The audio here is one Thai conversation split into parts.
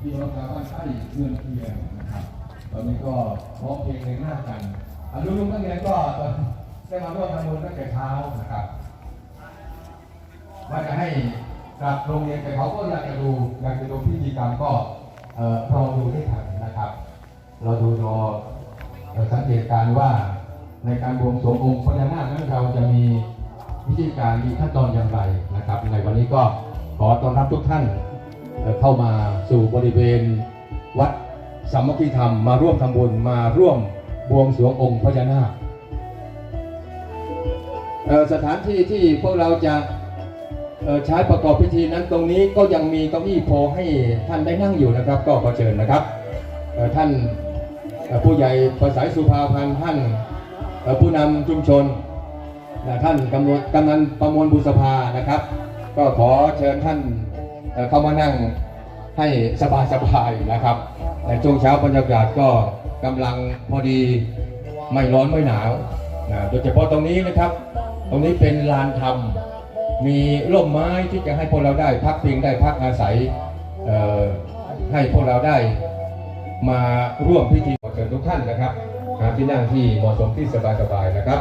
พี่น้องชาวบ้านใต้เมืองเพียงนะครับ ตอนนี้ก็ร้องเพลงในหน้ากันอาลุลุงนักเรียนก็ได้มาร่วมทำบุญตั้งแต่เช้านะครับว่าจะให้กลับโรงเรียนแต่เขาก็อยากจะดูอยากจะดูพิธีกรรมก็เอ่อรอดูได้ทันนะครับ เราดูรอเอ่อสังเกตการณ์ว่าในการบวงสรวงองค์พญานาคนั้นเราจะมีวิธีการมีขั้นตอนอย่างไรนะครับในวันนี้ก็ขอต้อนรับทุกท่าน เข้ามาสู่บริเวณวัดสามัคคีธรรมมาร่วมทำบุญมาร่วมบวงสรวงองค์พญานาคสถานที่ที่พวกเราจะใช้ประกอบพิธีนั้นตรงนี้ก็ยังมีเก้าอี้พอให้ท่านได้นั่งอยู่นะครับ ก็ขอเชิญนะครับท่านผู้ใหญ่ประสายสุภาพันธ์ท่านผู้นำชุมชนท่านกำนวนกำนันประมวลบุษภานะครับ ก็ขอเชิญท่าน เข้ามานั่งให้สบายๆนะครับในช่วงเช้าบรรยากาศก็กำลังพอดีไม่ร้อนไม่หนาวนะโดยเฉพาะตรงนี้นะครับ ตรงนี้เป็นลานธรรม มีร่มไม้ที่จะให้พวกเราได้พักพิงได้พักอาศัยให้พวกเราได้มาร่วมพิธีขอเชิญทุกท่านนะครับหาที่นั่งที่เหมาะสมที่สบายๆนะครับ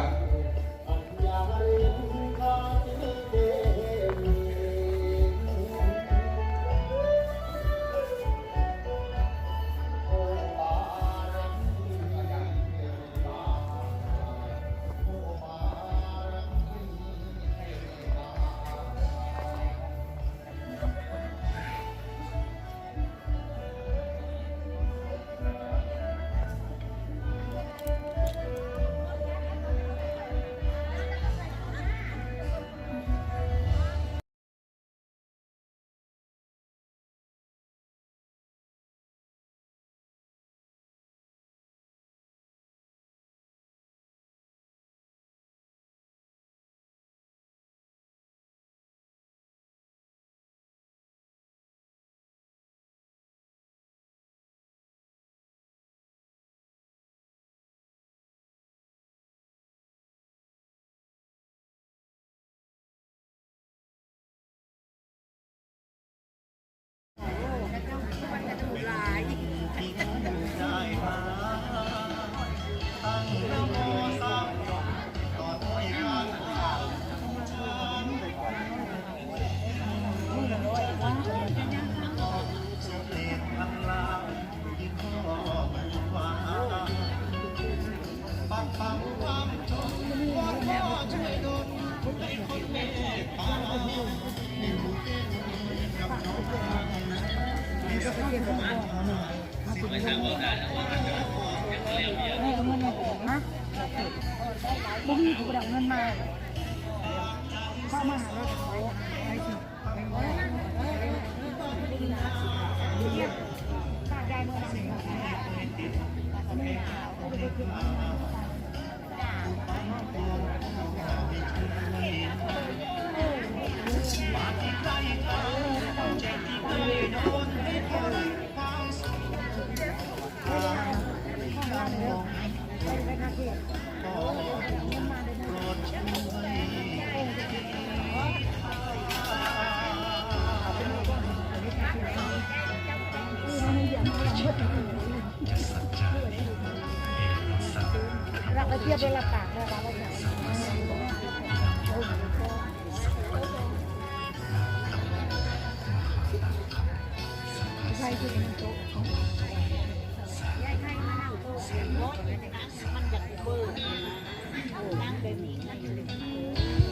ให้เอาเงินมาแจกนะบ่มีกูดังเงินมาเข้ามาหาเราเขาไปสิไป รักไปเทียบเป็นหลักปากเลยรักไปไหนใช่คือมันโต๊ะ สมัยนี้มันยุบเบอร์แล้วก็เด็กนี่